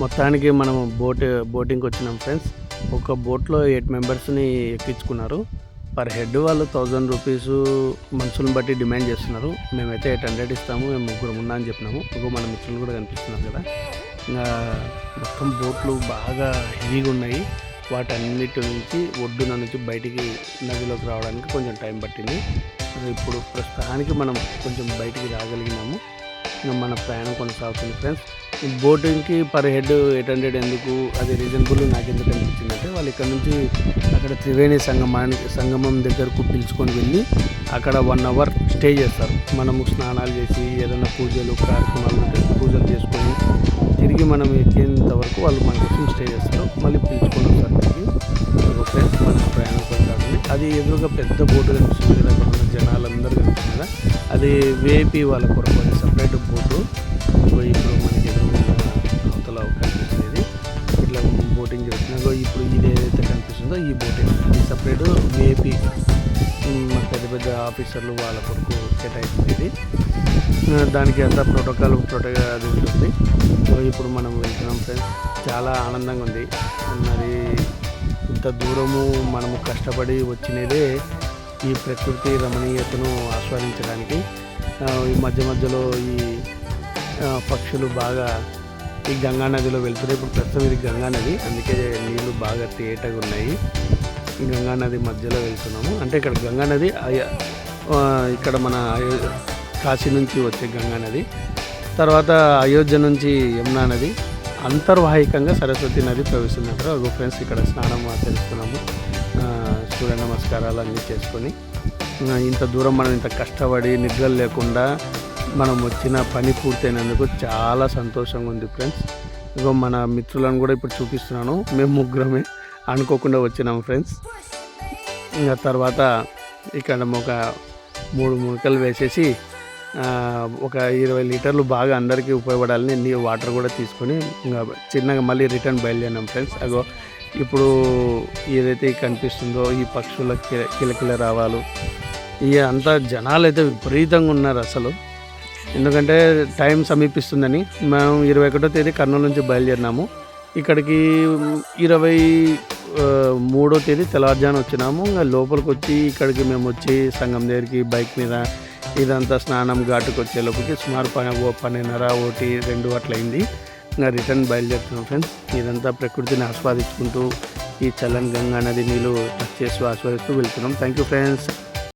మొత్తానికి మనం బోట్ బోటింగ్కి వచ్చినాం ఫ్రెండ్స్. ఒక బోట్లో ఎయిట్ మెంబర్స్ని ఎక్కించుకున్నారు. పర్ హెడ్ వాళ్ళు థౌజండ్ రూపీస్ మనుషులను బట్టి డిమాండ్ చేస్తున్నారు. మేమైతే ఎయిట్ హండ్రెడ్ ఇస్తాము మేము ముగ్గురు ఉన్నా అని చెప్పినాము. ఇంకో మన మిత్రులు కూడా కనిపిస్తున్నారు కదా. ఇంకా మొత్తం బోట్లు బాగా హెవీగా ఉన్నాయి. వాటన్నిటి నుంచి ఒడ్డున నుంచి బయటికి నదిలోకి రావడానికి కొంచెం టైం పట్టింది. ఇప్పుడు ప్రస్తుతానికి మనం కొంచెం బయటికి రాగలిగినాము. ఇంకా మన ప్రయాణం కొనసాగుతుంది ఫ్రెండ్స్. బోటింగ్కి పర్ హెడ్ ఎయిట్ హండ్రెడ్ ఎందుకు? అది రీజనబుల్ నాకు ఎందుకు అనిపించింది అంటే వాళ్ళు ఇక్కడ నుంచి అక్కడ త్రివేణి సంగమానికి సంగమం దగ్గరకు పిలుచుకొని వెళ్ళి అక్కడ వన్ అవర్ స్టే చేస్తారు. మనము స్నానాలు చేసి ఏదైనా పూజలు కార్యక్రమాలు ఉంటే పూజలు చేసుకొని తిరిగి మనం ఎక్కేంత వరకు వాళ్ళు మన కోసం స్టే చేస్తారు. మళ్ళీ పిలుచుకొని వస్తారు. తిరిగి ఫ్రెండ్స్ మన ప్రయాణం కొనసాగుతుంది. అది ఎదురుగా పెద్ద బోటు కనిపిస్తుంది కదా అక్కడ జనాలందరూ కనిపిస్తుంది కదా. అది వేపీ వాళ్ళ కొరకు సపరేట్ బోటు. ఇప్పుడు మనకి ఈ బోటే ఇది సపరేట్ మా పెద్ద పెద్ద ఆఫీసర్లు వాళ్ళ కొరకు కేటాయిస్తుంది ఇది దానికి అంతా ప్రోటోకాల్ ప్రోటోకాల్ అది ఉంటుంది సో ఇప్పుడు మనం వెళ్తున్నాం ఫ్రెండ్స్ చాలా ఆనందంగా ఉంది. మరి ఇంత దూరము మనము కష్టపడి వచ్చినదే ఈ ప్రకృతి రమణీయతను ఆస్వాదించడానికి. ఈ మధ్య మధ్యలో ఈ పక్షులు బాగా ఈ గంగా నదిలో వెళ్తున్నాయి ఇప్పుడు ప్రస్తుతం ఇది గంగా నది. అందుకే నీళ్ళు బాగా తేటగా ఉన్నాయి. గంగా నది మధ్యలో వెళ్తున్నాము. అంటే ఇక్కడ గంగా నది ఇక్కడ మన అయో- కాశీ నుంచి వచ్చే గంగా నది. తర్వాత అయోధ్య నుంచి యమునా నది. అంతర్వాహికంగా సరస్వతి నది ప్రవేశించారు ఒక ఫ్రెండ్స్ ఇక్కడ స్నానం ఆచరిస్తున్నాము సూర్య నమస్కారాలు అన్నీ చేసుకొని. ఇంత దూరం మనం ఇంత కష్టపడి నిద్రలు లేకుండా మనం వచ్చిన పని పూర్తయినందుకు చాలా సంతోషంగా ఉంది ఫ్రెండ్స్. ఇగో మన మిత్రులను కూడా ఇప్పుడు చూపిస్తున్నాను. మేము ముగ్గురమే అనుకోకుండా వచ్చినాము ఫ్రెండ్స్. ఇంకా తర్వాత ఇక్కడ ఒక మూడు మునకలు వేసేసి ఒక ఇరవై లీటర్లు బాగా అందరికీ ఉపయోగపడాలని నీ వాటర్ కూడా తీసుకొని ఇంకా చిన్నగా మళ్ళీ రిటర్న్ బయలుదేరినాం ఫ్రెండ్స్. అగో ఇప్పుడు ఏదైతే కనిపిస్తుందో ఈ పక్షుల కిలకిల రావాలు ఇక అంతా జనాలు అయితే విపరీతంగా ఉన్నారు అసలు. ఎందుకంటే టైం సమీపిస్తుందని మేము ఇరవై ఒకటో తేదీ కర్నూలు నుంచి బయలుదేరినాము. ఇక్కడికి ఇరవై మూడో తేదీ తెల్లవారుజాన వచ్చినాము. ఇంకా లోపలికి వచ్చి ఇక్కడికి మేము వచ్చి సంఘం దగ్గరికి బైక్ మీద ఇదంతా స్నానం ఘాటుకు వచ్చే లోపలికి సుమారు పని ఓ పన్నెండున్నర ఒకటి రెండు అట్లయింది ఇంకా రిటర్న్ బయలుదేరుతున్నాం ఫ్రెండ్స్. ఇదంతా ప్రకృతిని ఆస్వాదించుకుంటూ ఈ చల్లని గంగా నది నీళ్ళు టచ్ చేస్తూ ఆస్వాదిస్తూ వెళ్తున్నాం. Thank you friends.